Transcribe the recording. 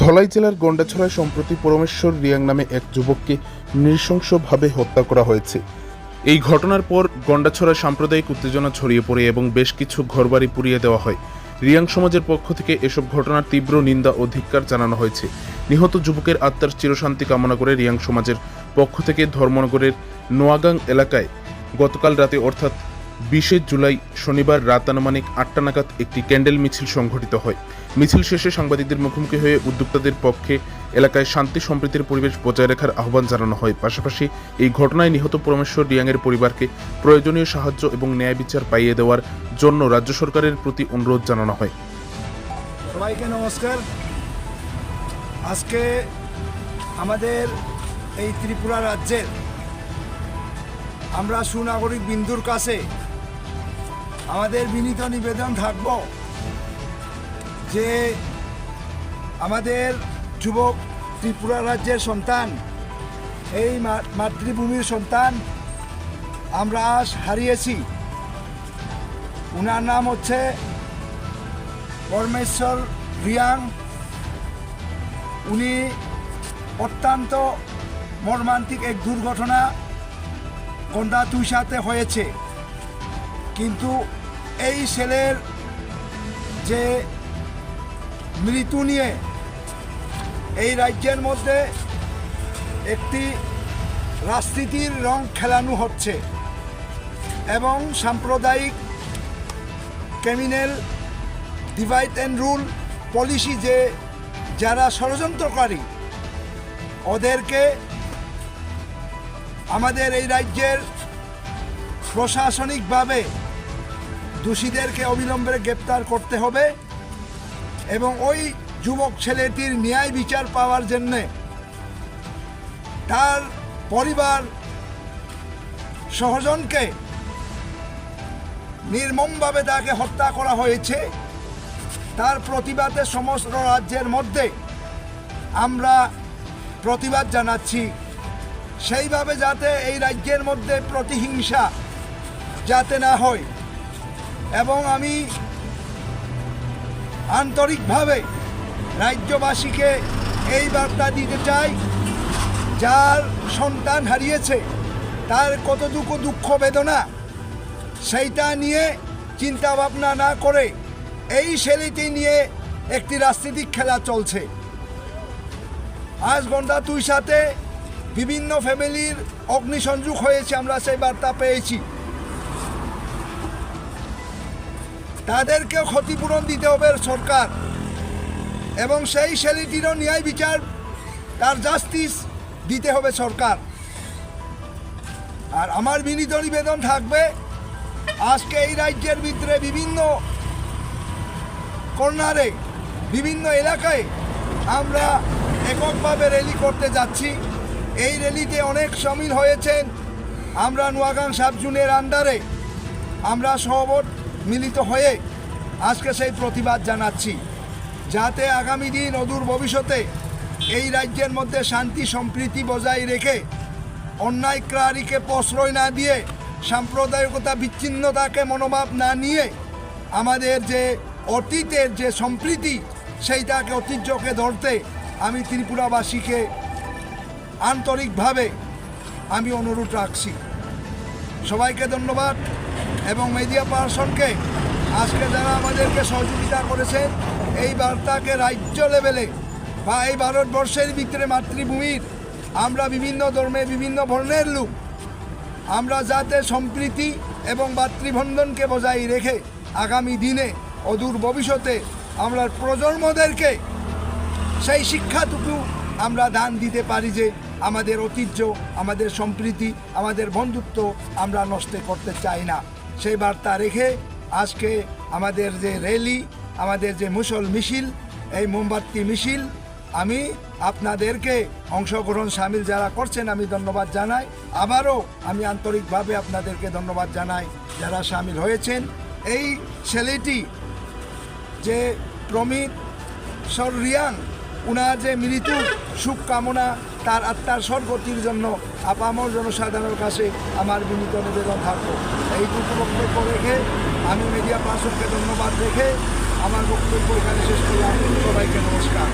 ধলাই জেলার গন্ডাছড়ায় সম্প্রতি পরমেশ্বর রিয়াং নামে এক যুবককে নৃশংসভাবে হত্যা করা হয়েছে। এই ঘটনার পর গন্ডাছড়ায় সাম্প্রদায়িক উত্তেজনা ছড়িয়ে পড়ে এবং বেশ কিছু ঘরবাড়ি পুড়িয়ে দেওয়া হয়। রিয়াং সমাজের পক্ষ থেকে এসব ঘটনার তীব্র নিন্দা ও ধিক্কার জানানো হয়েছে। নিহত যুবকের আত্মার চিরশান্তি কামনা করে রিয়াং সমাজের পক্ষ থেকে ধর্মনগরের নোয়াগাং এলাকায় গতকাল রাতে অর্থাৎ বিশে জুলাই শনিবার রাত আনুমানিক আটটা নাগাদ একটি ক্যান্ডেল মিছিল সংঘটিত হয়। মিছিল শেষে সাংবাদিকদের মুখোমুখি হয়ে উদ্যোক্তাদের পক্ষে এলাকায় শান্তি সম্প্রীতির পরিবেশ বজায় রাখার আহ্বান জানানো হয়। পাশাপাশি এই ঘটনায় নিহত পরমেশ্বর রিয়াংয়ের পরিবারকে প্রয়োজনীয় সাহায্য এবং ন্যায় বিচার পাইয়ে দেওয়ার জন্য রাজ্য সরকারের প্রতি অনুরোধ জানানো হয়। সবাইকে নমস্কার। আজকে আমাদের এই ত্রিপুরা রাজ্যের আমরা সুনাগরিক বিন্দুর কাছে আমাদের বিনীত নিবেদন থাকব যে আমাদের যুবক ত্রিপুরা রাজ্যের সন্তান, এই মাতৃভূমির সন্তান আমরা আজ হারিয়েছি। উনার নাম হচ্ছে পরমেশ্বর রিয়াং। উনি অত্যন্ত মর্মান্তিক এক দুর্ঘটনা গন্ডা তুষাতে হয়েছে। কিন্তু এই ছেলের যে মৃত্যু নিয়ে এই রাজ্যের মধ্যে একটি রাজনীতির রং খেলানো হচ্ছে এবং সাম্প্রদায়িক criminal divide and rule policy যে যারা ষড়যন্ত্রকারী, ওদেরকে আমাদের এই রাজ্যের প্রশাসনিকভাবে দোষীদেরকে অবিলম্বে গ্রেপ্তার করতে হবে এবং ওই যুবক ছেলেটির ন্যায় বিচার পাওয়ার জন্যে তার পরিবার সহজনকে নির্মমভাবে তাকে হত্যা করা হয়েছে। তার প্রতিবাদে সমস্ত রাজ্যের মধ্যে আমরা প্রতিবাদ জানাচ্ছি। সেইভাবে যাতে এই রাজ্যের মধ্যে প্রতিহিংসা যাতে না হয়। এবং আমি আন্তরিকভাবে রাজ্যবাসীকে এই বার্তা দিতে চাই, যার সন্তান হারিয়েছে, তার কতটুকু দুঃখ বেদনা, সেইটা নিয়ে চিন্তা ভাবনা না করে এই ছেলেটি নিয়ে একটি রাজনীতিক খেলা চলছে। আজ ঘণ্টা তুই সাথে বিভিন্ন ফ্যামিলির অগ্নিসংযোগ হয়েছে, আমরা সেই বার্তা পেয়েছি। তাদেরকেও ক্ষতিপূরণ দিতে হবে সরকার। এবং সেই ছেলেটিরও ন্যায় বিচার, তার জাস্টিস দিতে হবে সরকার। আর আমার বিনীত নিবেদন থাকবে, আজকে এই রাজ্যের ভিতরে বিভিন্ন কর্নারে, বিভিন্ন এলাকায় আমরা এককভাবে র্যালি করতে যাচ্ছি। এই র্যালিতে অনেক সামিল হয়েছেন। আমরা নোয়াগাং সাবজুনের আন্ডারে আমরা সহবত মিলিত হয়ে আজকে সেই প্রতিবাদ জানাচ্ছি, যাতে আগামী দিন অদূর ভবিষ্যতে এই রাজ্যের মধ্যে শান্তি সম্প্রীতি বজায় রেখে অন্যায়কারীকে প্রশ্রয় না দিয়ে সাম্প্রদায়িকতা বিচ্ছিন্নতাকে মনোভাব না নিয়ে আমাদের যে অতীতের যে সম্প্রীতি, সেইটাকে ঐতিহ্যকে ধরতে আমি ত্রিপুরাবাসীকে আন্তরিকভাবে আমি অনুরোধ রাখছি। সবাইকে ধন্যবাদ। এবং মিডিয়া পার্সনকে আজকে যারা আমাদেরকে সহযোগিতা করেছেন এই বার্তাকে রাজ্য লেভেলে বা এই ভারতবর্ষের ভিতরে মাতৃভূমির, আমরা বিভিন্ন ধর্মে বিভিন্ন বর্ণের লোক, আমরা যাতে সম্প্রীতি এবং মাতৃবন্ধনকে বজায় রেখে আগামী দিনে অদূর ভবিষ্যতে আমরা প্রজন্মদেরকে সেই শিক্ষাটুকু আমরা দান দিতে পারি যে আমাদের ঐতিহ্য, আমাদের সম্প্রীতি, আমাদের বন্ধুত্ব আমরা নষ্ট করতে চাই না। সেই বার্তা রেখে আজকে আমাদের যে র্যালি আমাদের যে মুসল মিছিল, এই মোমবাতি মিছিল, আমি আপনাদেরকে অংশগ্রহণ সামিল যারা করছেন, আমি ধন্যবাদ জানাই। আবারও আমি আন্তরিকভাবে আপনাদেরকে ধন্যবাদ জানাই যারা সামিল হয়েছেন। এই ছেলেটি যে প্রমিত সরিয়ান উনার যে মৃত্যু সুখ কামনা তার আত্মার স্বর্গতির জন্য আপামর জনসাধারণের কাছে আমার বিনীত নিবেদন থাকব। এইটুকু বক্তব্য রেখে আমি মিডিয়া পার্সনকে ধন্যবাদ রেখে আমার বক্তব্য এখানে শেষ করলাম। সবাইকে নমস্কার।